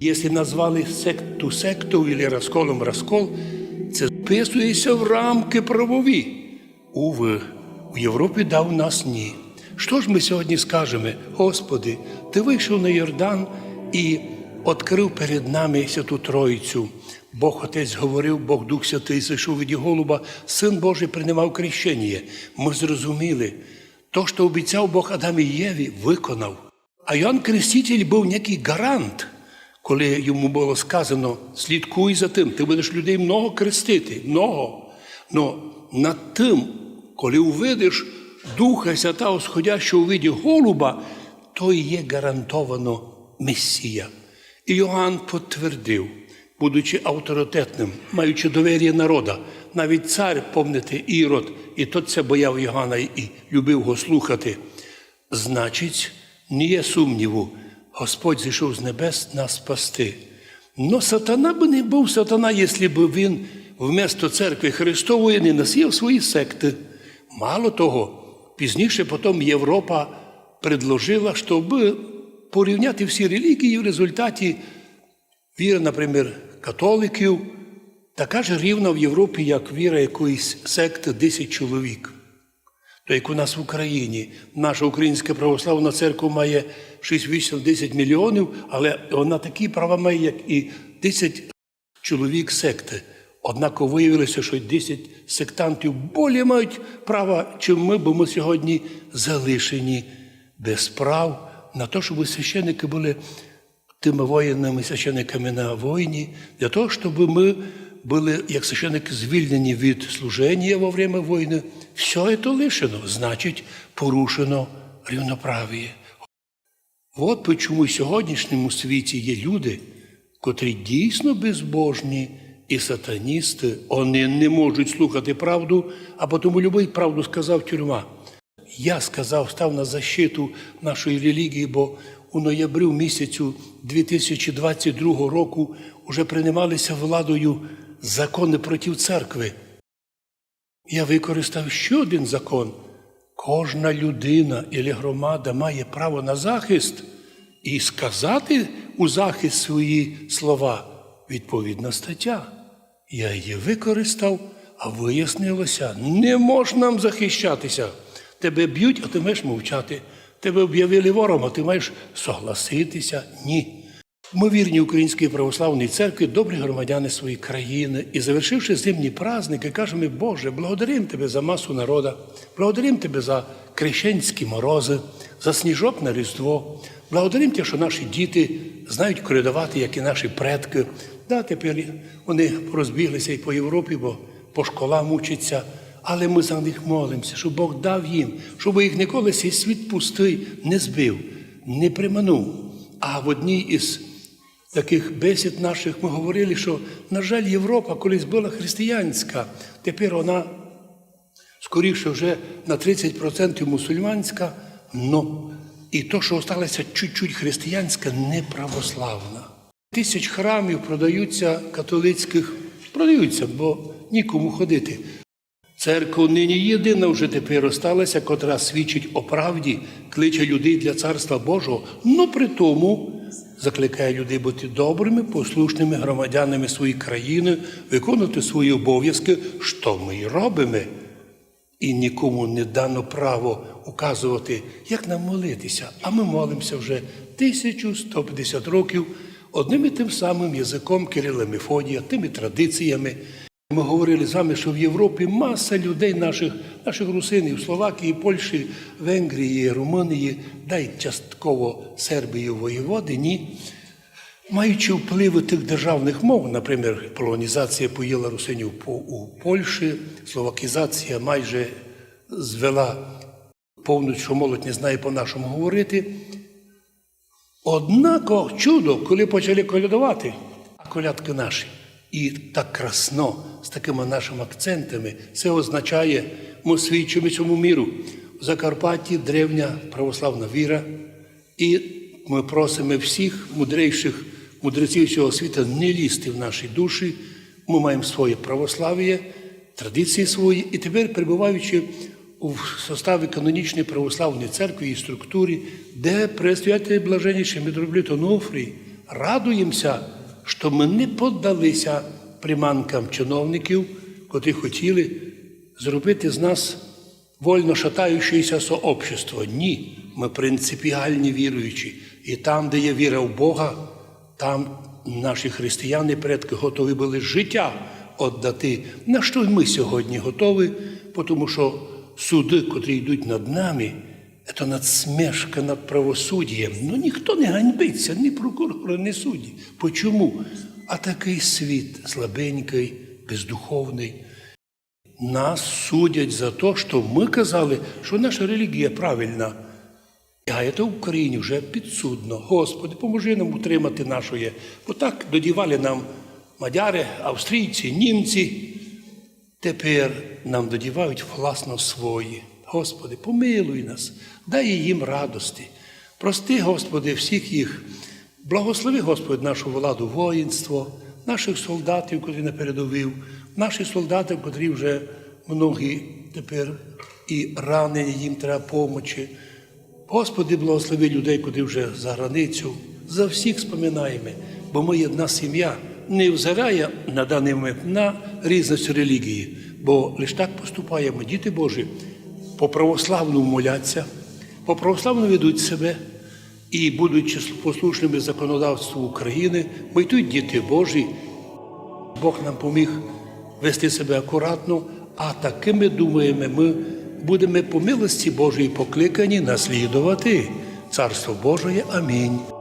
Якщо назвали секту секту або розколом розкол, це вписується в рамки правові. Уви, в Європі дав нас ні. Що ж ми сьогодні скажемо? Господи, ти вийшов на Йордан і відкрив перед нами Святу Троїцю. Бог Отець говорив, Бог Дух Святий зайшов від Голуба, Син Божий приймав крещення. Ми зрозуміли, то, що обіцяв Бог Адамі Єві, виконав. А Йоанн Креститель був некий гарант, коли йому було сказано, слідкуй за тим, ти будеш людей много крестити, много. Но над тим, коли увидиш Духа Святого, сходящого у виді голуба, то є гарантовано Месія. І Йоанн підтвердив, будучи авторитетним, маючи довір'я народа, навіть цар, помните, Ірод, і тот це бояв Йоанна і любив його слухати. Значить, не є сумніву, Господь зійшов з небес нас спасти. Но сатана би не був сатана, якщо б він вместо церкви Христової не насіяв свої секти. Мало того, пізніше потім Європа предложила, щоб порівняти всі релігії в результаті віра, наприклад, католиків, така ж рівна в Європі, як віра якоїсь секти 10 чоловік. То як у нас в Україні, наша українська православна церква має 6-8-10 мільйонів, але вона такі права має, як і 10 чоловік секти. Однак виявилося, що 10 сектантів більше мають права, чим ми, бо ми сьогодні залишені без прав на те, щоб священники були тими воїнами, священниками на війні, для того, щоб ми були, як священники, звільнені від служення во время війни. Все це лишено, значить, порушено рівноправ'я. От чому в сьогоднішньому світі є люди, котрі дійсно безбожні і сатаністи, вони не можуть слухати правду, а тому любий правду сказав тюрма. Я сказав, став на защиту нашої релігії, бо у ноябрю місяцю 2022 року вже приймалися владою закони проти церкви. Я використав ще один закон. Кожна людина і громада має право на захист і сказати у захист свої слова. Відповідна стаття. Я її використав, а вияснилося, не можна захищатися. Тебе б'ють, а ти маєш мовчати. Тебе об'явили вором, а ти маєш согласитися. Ні. Ми вірні Української православної церкви, добрі громадяни своєї країни. І завершивши зимні праздники, кажемо, Боже, благодарим Тебе за масу народа, благодарим Тебе за крещенські морози, за сніжок на Різдво. Благодарим Тебе, що наші діти знають колядувати, як і наші предки. Да, тепер вони розбіглися і по Європі, бо по школам учаться. Але ми за них молимося, щоб Бог дав їм, щоб їх ніколи цей світ пустий не збив, не приманув. А в одній із таких бесід наших ми говорили, що, на жаль, Європа колись була християнська, тепер вона скоріше вже на 30% мусульманська, но і то, що залишилося чуть-чуть християнська, не православна. Тисяч храмів продаються католицьких, продаються, бо нікому ходити. Церква нині єдина вже тепер осталася, котра свідчить о правді, кличе людей для Царства Божого, но при тому закликає людей бути добрими, послушними громадянами своєї країни, виконувати свої обов'язки, що ми й робимо. І нікому не дано право указувати, як нам молитися. А ми молимося вже 1150 років одним і тим самим язиком Кирила Мефодія, тими традиціями. Ми говорили з вами, що в Європі маса людей наших, наших русинів, Словакії, Польщі, Венгрії, Румунії, да й частково Сербії, Воєводині, маючи впливи тих державних мов, наприклад, полонізація поїла русинів у Польщі, словакізація майже звела повну, що молодь не знає по-нашому говорити. Однако чудо, коли почали колядувати, а колядки наші. І так красно, з такими нашими акцентами, це означає, ми свідчимо цьому міру. В Закарпатті древня православна віра, і ми просимо всіх мудрейших мудреців цього світу не лізти в наші душі. Ми маємо своє православ'я, традиції свої, і тепер, перебуваючи у составі канонічної православної церкви і структурі, де предстоятель блаженніший митрополит Онуфрій радуємося, що ми не поддалися приманкам чиновників, котрі хотіли зробити з нас вольно шатаючеся сообщество. Ні, ми принципіальні віруючі. І там, де є віра в Бога, там наші християни предки готові були життя віддати. На що й ми сьогодні готові, тому що суди, котрі йдуть над нами, це надсмешка над правосуддям. Ну ніхто не ганьбиться, ні прокурори, ні судді. Почому? А такий світ слабенький, бездуховний. Нас судять за те, що ми казали, що наша релігія правильна. А це в Україні вже підсудно. Господи, поможи нам утримати нашої. Бо так додівали нам мадяри, австрійці, німці. Тепер нам додівають власно свої. Господи, помилуй нас, дай їм радості. Прости, Господи, всіх їх. Благослови, Господи, нашу владу, воїнство, наших солдатів, котрі на передовів, наші солдати, котрі вже многі тепер і ранені, їм треба помочі. Господи, благослови людей, котрі вже за границю. За всіх споминаємо, бо ми одна сім'я, не взирає на даний момент на різність релігії, бо лише так поступаємо, діти Божі, по православному моляться, по православному ведуть себе і, будучи послушними законодавству України, бо йдуть діти Божі, Бог нам поміг вести себе акуратно, а такими думаємо, ми будемо по милості Божої покликані наслідувати Царство Божої. Амінь.